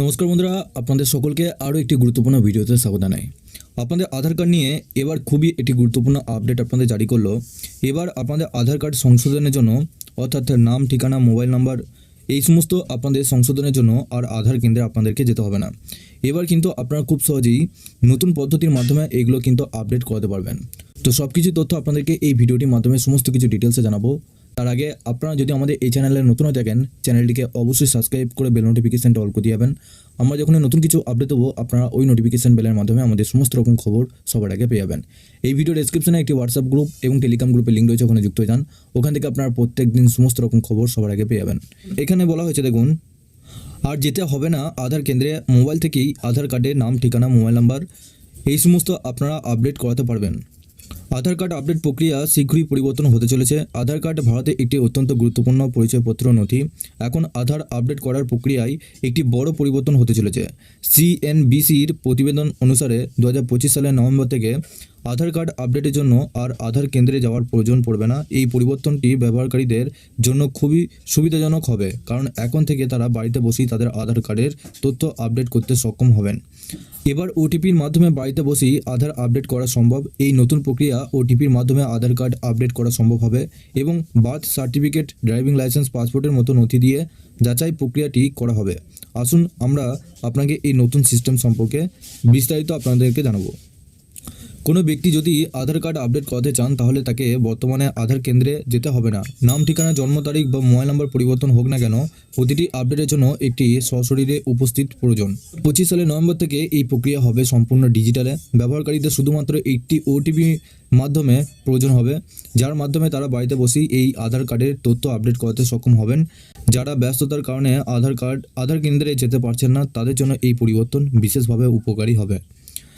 নমস্কার বন্ধুরা, আপনাদের সকলকে আরও একটি গুরুত্বপূর্ণ ভিডিওতে স্বাগত জানাই। আপনাদের আধার কার্ড নিয়ে এবার খুবই একটি গুরুত্বপূর্ণ আপডেট আপনাদের জারি করল। এবার আপনাদের আধার কার্ড সংশোধনের জন্য, অর্থাৎ নাম, ঠিকানা, মোবাইল নাম্বার, এই সমস্ত আপনাদের সংশোধনের জন্য আর আধার কেন্দ্রে আপনাদেরকে যেতে হবে না। এবার কিন্তু আপনারা খুব সহজেই নতুন পদ্ধতির মাধ্যমে এগুলো কিন্তু আপডেট করাতে পারবেন। তো সব কিছু তথ্য আপনাদেরকে এই ভিডিওটির মাধ্যমে সমস্ত কিছু ডিটেলসে জানাব। তার আগে আপনারা যদি আমাদের এই চ্যানেলে নতুন হয়ে থাকেন, চ্যানেলটিকে অবশ্যই সাবস্ক্রাইব করে বেল নোটিফিকেশনটা অল করে দিয়ে যাবেন। আমরা যখন নতুন কিছু আপডেট দেবো, আপনারা ওই নোটিফিকেশান বেলের মাধ্যমে আমাদের সমস্ত রকম খবর সবার আগে পেয়ে যাবেন। এই ভিডিও ডেসক্রিপশনে একটি হোয়াটসঅ্যাপ গ্রুপ এবং টেলিগ্রাম গ্রুপের লিঙ্ক রয়েছে, ওখানে যুক্ত হয়ে যান। ওখান থেকে আপনারা প্রত্যেক দিন সমস্ত রকম খবর সবার আগে পেয়ে যাবেন। এখানে বলা হয়েছে, দেখুন, আর যেতে হবে না, আধার কেন্দ্রে মোবাইল থেকেই আধার কার্ডের নাম, ঠিকানা মোবাইল নাম্বার এই সমস্ত আপনারা আপডেট করাতে পারবেন। আধার কার্ড আপডেট প্রক্রিয়া শীঘ্রই পরিবর্তন হতে চলেছে। আধার কার্ড ভারতে একটি অত্যন্ত গুরুত্বপূর্ণ পরিচয়পত্র নথি। এখন আধার আপডেট করার প্রক্রিয়ায় একটি বড় পরিবর্তন হতে চলেছে। সিএনবিসির প্রতিবেদন অনুসারে দু হাজার পঁচিশ সালের নভেম্বর থেকে আধার কার্ড আপডেটের জন্য আর আধার কেন্দ্রে যাওয়ার প্রয়োজন পড়বে না। এই পরিবর্তনটি ব্যবহারকারীদের জন্য খুবই সুবিধাজনক হবে, কারণ এখন থেকে তারা বাড়িতে বসেই তাদের আধার কার্ডের তথ্য আপডেট করতে সক্ষম হবেন। এবার ওটিপির মাধ্যমে বাড়িতে বসেই আধার আপডেট করা সম্ভব। এই নতুন প্রক্রিয়া ওটিপির মাধ্যমে আধার কার্ড আপডেট করা সম্ভব হবে এবং বার্থ সার্টিফিকেট, ড্রাইভিং লাইসেন্স, পাসপোর্টের মতো নথি দিয়ে যাচাই প্রক্রিয়াটি করা হবে। আসুন আমরা আপনাকে এই নতুন সিস্টেম সম্পর্কে বিস্তারিত আপনাদেরকে জানাব। কোনো ব্যক্তি যদি আধার কার্ড আপডেট করাতে চান, তাহলে তাকে বর্তমানে আধার কেন্দ্রে যেতে হবে না। নাম, ঠিকানা, জন্ম তারিখ বা মোবাইল নাম্বার পরিবর্তন হোক না কেন, প্রতিটি আপডেটের জন্য একটি সশরীরে উপস্থিত প্রয়োজন। পঁচিশ সালের নভেম্বর থেকে এই প্রক্রিয়া হবে সম্পূর্ণ ডিজিটালে। ব্যবহারকারীদের শুধুমাত্র একটি ওটিপি মাধ্যমে প্রয়োজন হবে, যার মাধ্যমে তারা বাড়িতে বসেই এই আধার কার্ডের তথ্য আপডেট করাতে সক্ষম হবেন। যারা ব্যস্ততার কারণে আধার কার্ড, আধার কেন্দ্রে যেতে পারছেন না, তাদের জন্য এই পরিবর্তন বিশেষভাবে উপকারী হবে।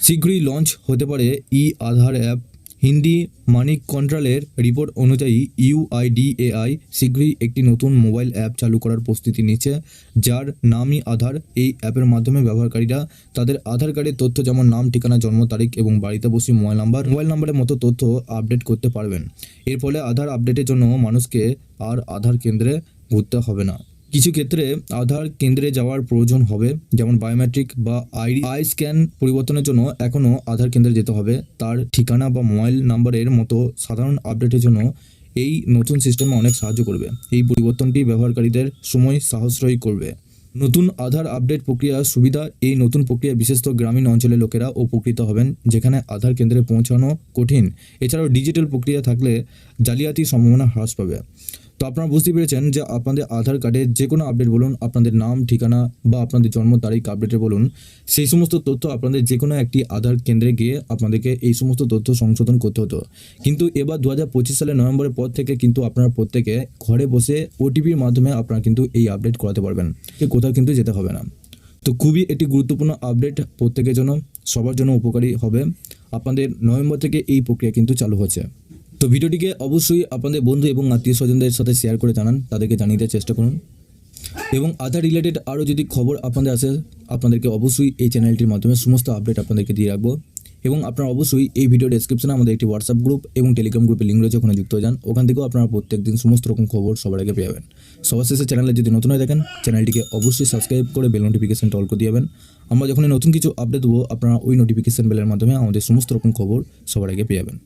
শীঘ্রই লঞ্চ হতে পারে ই আধার অ্যাপ হিন্দি মানিক কন্ট্রালের রিপোর্ট অনুযায়ী ইউআইডিএআই শীঘ্রই একটি নতুন মোবাইল অ্যাপ চালু করার প্রস্তুতি নিচ্ছে, যার নামই আধার। এই অ্যাপের মাধ্যমে ব্যবহারকারীরা তাদের আধার কার্ডের তথ্য যেমন নাম, ঠিকানা, জন্ম তারিখ এবং বাড়িতে বসে মোবাইল নাম্বার মোবাইল নাম্বারের মতো তথ্য আপডেট করতে পারবেন। এর ফলে আধার আপডেটের জন্য মানুষকে আর আধার কেন্দ্রে ঘুরতে হবে না। কিছু ক্ষেত্রে আধার কেন্দ্রে যাওয়ার প্রয়োজন হবে, যেমন বায়োমেট্রিক বা আই আই স্ক্যান পরিবর্তনের জন্য এখনও আধার কেন্দ্রে যেতে হবে। তার ঠিকানা বা মোবাইল নাম্বারের মতো সাধারণ আপডেটের জন্য এই নতুন সিস্টেমে অনেক সাহায্য করবে। এই পরিবর্তনটি ব্যবহারকারীদের সময় সাহস্রয়ী করবে। নতুন আধার আপডেট প্রক্রিয়ার সুবিধা, এই নতুন প্রক্রিয়া বিশেষত গ্রামীণ অঞ্চলের লোকেরা উপকৃত হবেন, যেখানে আধার কেন্দ্রে পৌঁছানো কঠিন। এছাড়াও ডিজিটাল প্রক্রিয়া থাকলে জালিয়াতির সম্ভাবনা হ্রাস পাবে। তো আপনারা বুঝতে পেরেছেন যে আপনাদের আধার কার্ডের যে কোনো আপডেট বলুন, আপনাদের নাম, ঠিকানা বা আপনাদের জন্ম তারিখ আপডেটে বলুন, সেই সমস্ত তথ্য আপনাদের যে কোনো একটি আধার কেন্দ্রে গিয়ে আপনাদেরকে এই সমস্ত তথ্য সংশোধন করতে হতো। কিন্তু এবার দু হাজার পঁচিশ সালের নভেম্বরের পর থেকে কিন্তু আপনারা প্রত্যেকে ঘরে বসে ওটিপির মাধ্যমে আপনারা কিন্তু এই আপডেট করাতে পারবেন কোথাও কিন্তু যেতে হবে না। তো খুবই একটি গুরুত্বপূর্ণ আপডেট প্রত্যেকের জন্য, সবার জন্য উপকারী হবে। আপনাদের নভেম্বর থেকে এই প্রক্রিয়া কিন্তু চালু হচ্ছে। তো ভিডিওটিকে অবশ্যই আপনাদের বন্ধু এবং আত্মীয় স্বজনদের সাথে শেয়ার করে জানান, তাদেরকে জানিয়ে দেওয়ার চেষ্টা করুন। এবং আধার রিলেটেড আরও যদি খবর আপনাদের আসে, আপনাদেরকে অবশ্যই এই চ্যানেলটির মাধ্যমে সমস্ত আপডেট আপনাদেরকে দিয়ে রাখব। এবং আপনারা অবশ্যই এই ভিডিও ডেসক্রিপশনে আমাদের একটি হোয়াটসঅ্যাপ গ্রুপ এবং টেলিগ্রাম গ্রুপের লিঙ্ক রয়েছে, ওখানে যুক্ত যান। ওখান থেকেও আপনারা প্রত্যেক দিন সমস্ত রকম খবর সবার আগে পেয়ে যাবেন। সবার শেষে চ্যানেলে যদি নতুন হয়ে থাকেন চ্যানেলটিকে অবশ্যই সাবস্ক্রাইব করে বেল নোটিফিকেশনটা অল করে দিয়ে আমরা যখনই নতুন কিছু আপডেট দেবো, আপনারা ওই নোটিফিকেশন বেলের মাধ্যমে আমাদের সমস্ত রকম খবর সবার আগে পেয়ে যাবেন।